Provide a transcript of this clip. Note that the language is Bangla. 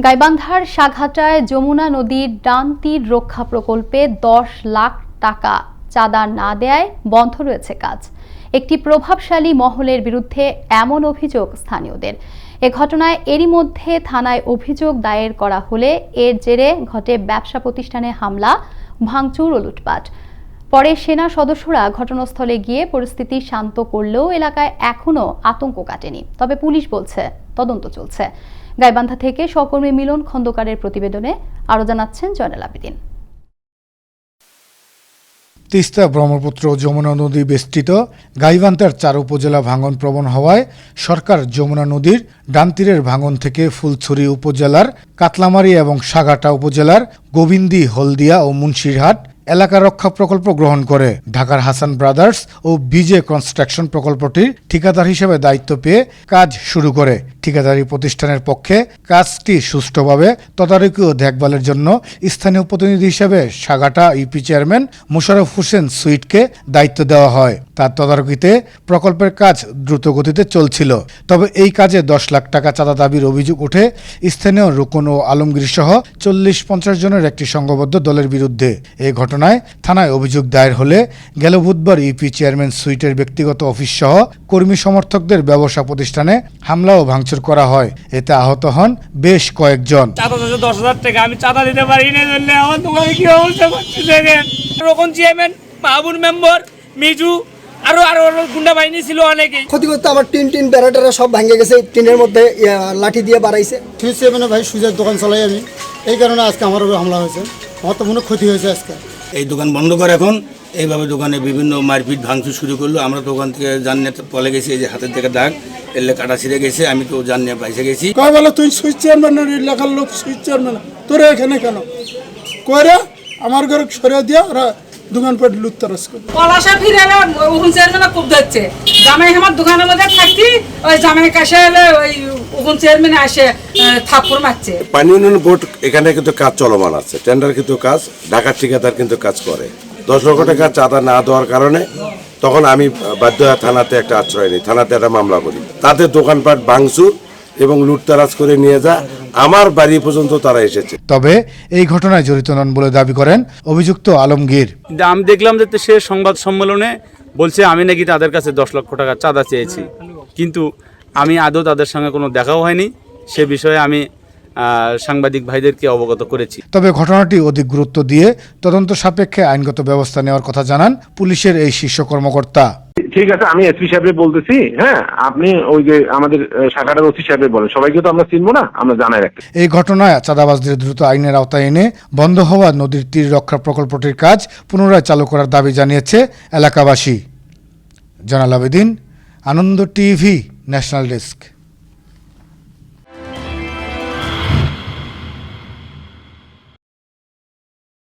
গাইবান্ধার সাঘাটায় যমুনা নদীর ডান তীর রক্ষা প্রকল্পে দশ লাখ টাকা চাঁদা না দেয় বন্ধ রয়েছে কাজ। একটি প্রভাবশালী মহলের বিরুদ্ধে এমন অভিযোগ স্থানীয়দের। এ ঘটনায় এরই মধ্যে থানায় অভিযোগ দায়ের করা হলে এর জেরে ঘটে ব্যবসা প্রতিষ্ঠানে হামলা, ভাঙচুর ও লুটপাট। পরে সেনা সদস্যরা ঘটনাস্থলে গিয়ে পরিস্থিতি শান্ত করলেও এলাকায় এখনও আতঙ্ক কাটেনি। তবে পুলিশ বলছে, তদন্ত চলছে। গাইবান্ধা থেকে সহকর্মী মিলন খন্দকারের প্রতিবেদনে আরও জানাচ্ছেন জয়নাল আবেদিন। তিস্তা ব্রহ্মপুত্র যমুনা নদী বেষ্টিত গাইবান্ধার চার উপজেলা ভাঙন প্রবণ হওয়ায় সরকার যমুনা নদীর ডানতীরের ভাঙন থেকে ফুলছড়ি উপজেলার কাতলামারি এবং সাগাটা উপজেলার গোবিন্দি, হলদিয়া ও মুন্সিরহাট এলাকা রক্ষা প্রকল্প গ্রহণ করে। ঢাকার হাসান ব্রাদার্স ও বিজে কনস্ট্রাকশন প্রকল্পটির ঠিকাদার হিসেবে দায়িত্ব পেয়ে কাজ শুরু করে। ঠিকাদারি প্রতিষ্ঠানের পক্ষে কাজটি সুষ্ঠুভাবে তদারকি ও দেখভালের জন্য স্থানীয় প্রতিনিধি হিসেবে সাগাটা ইউপি চেয়ারম্যান মুশারফ হোসেন সুইটকে দায়িত্ব দেওয়া হয়। তার তদারকিতে প্রকল্পের কাজ দ্রুত গতিতে চলছিল। তবে এই কাজে দশ লাখ টাকা চাঁদা দাবির অভিযোগ উঠে স্থানীয় রুকন ও আলমগীর সহ চল্লিশ পঞ্চাশ জনের একটি সংঘবদ্ধ দলের বিরুদ্ধে। এই ঘটনায় থানায় অভিযোগ দায়ের হলে গেল বুধবার ইউপি চেয়ারম্যান সুইটের ব্যক্তিগত অফিস সহ কর্মী সমর্থকদের ব্যবসা প্রতিষ্ঠানে হামলা ও ভাঙচুর করা হয় এতে আহত হন বেশ কয়েকজন। দশ হাজার টাকা আমি চাঁদা দিতে পারি না আমার দোকানে কি অবস্থা করছে দেখেন। রকম চেয়ারম্যান মাহবুব মেম্বার মিজু আরও আরও আরও গুন্ডা বাহিনী ছিল অনেকেই। ক্ষতি করতে আমার টিন টিন বেড়া সব ভেঙে গেছে টিনের মধ্যে লাঠি দিয়ে বাড়াইছে। থ্রি সেভেনে ভাই সুজের দোকান চালাই আমি। এই কারণে আজকে আমার উপর হামলা হয়েছে। আমার তো মনে ক্ষতি হয়েছে আজকে। এই দোকান বন্ধ করে এখন। এইভাবে দোকানে বিভিন্ন মারপিট ভাঙচুর শুরু করল। আমরা দোকান থেকে জানিয়ে পলে গেছি, এই যে হাতের থেকে দাগ। এলে কাটা ছিঁড়ে গেছে, আমি তো জানিয়ে পাইছে গেছি। বলে, তুই সুইচ চেয়ারম্যান এলাকার লোক সুইচ চেয়ারম্যান তোরা এখানে কেন? কয়রা আমার ঘরে সরে দিয়া ওরা দোকানপাট করে পলাশা ফিরে এলে ওখান চেয়ারম্যান খুব ধরছে। জামাই আমার দোকানের মধ্যে থাকতি ওই জামাই কাছে এলে ওই ওখান চেয়ারম্যান আসে থাপ্পড় মারছে। পানি উন্নয়ন বোর্ড এখানে কিন্তু কাজ চলমান আছে। টেন্ডার কিন্তু কাজ ঢাকার ঠিকাদার কিন্তু কাজ করে। দশ লক্ষ টাকা চাঁদা না দেওয়ার কারণে তখন আমি বাধ্য হয়ে থানাতে একটা আশ্রয় নিই থানাতে একটা মামলা করি। তাদের দোকানপাট ভাঙচুর এবং লুটতারাজ করে নিয়ে যা আমার বাড়ি পর্যন্ত তারা এসেছে। তবে এই ঘটনায় জড়িত নন বলে দাবি করেন অভিযুক্ত আলমগীর। কিন্তু আমি দেখলাম যে সে সংবাদ সম্মেলনে বলছে আমি নাকি তাদের কাছে দশ লক্ষ টাকা চাঁদা চেয়েছি। কিন্তু আমি আদৌ তাদের সঙ্গে কোনো দেখাও হয়নি। সে বিষয়ে আমি সাংবাদিক ভাইদেরকে অবগত করেছি। তবে ঘটনাটি অধিক গুরুত্ব দিয়ে তদন্ত সাপেক্ষে আইনগত ব্যবস্থা নেওয়ার কথা জানান পুলিশের এই শীর্ষ কর্মকর্তা। ঠিক আছে, আমি এসপি সাহেব বলতেছি হ্যাঁ আপনি ওই যে আমাদের শাখাটার ওসি সাহেবের বলেন। সবাইকে তো আমরা চিনবো না, আমরা জানাই রাখতে এই ঘটনায় চাঁদাবাজদের দ্রুত আইনের আওতায় এনে বন্ধ হওয়া নদীর তীর রক্ষা প্রকল্পটির কাজ পুনরায় চালু করার দাবি জানিয়েছে এলাকাবাসী। জানাল Abedin, Ananda TV, national desk.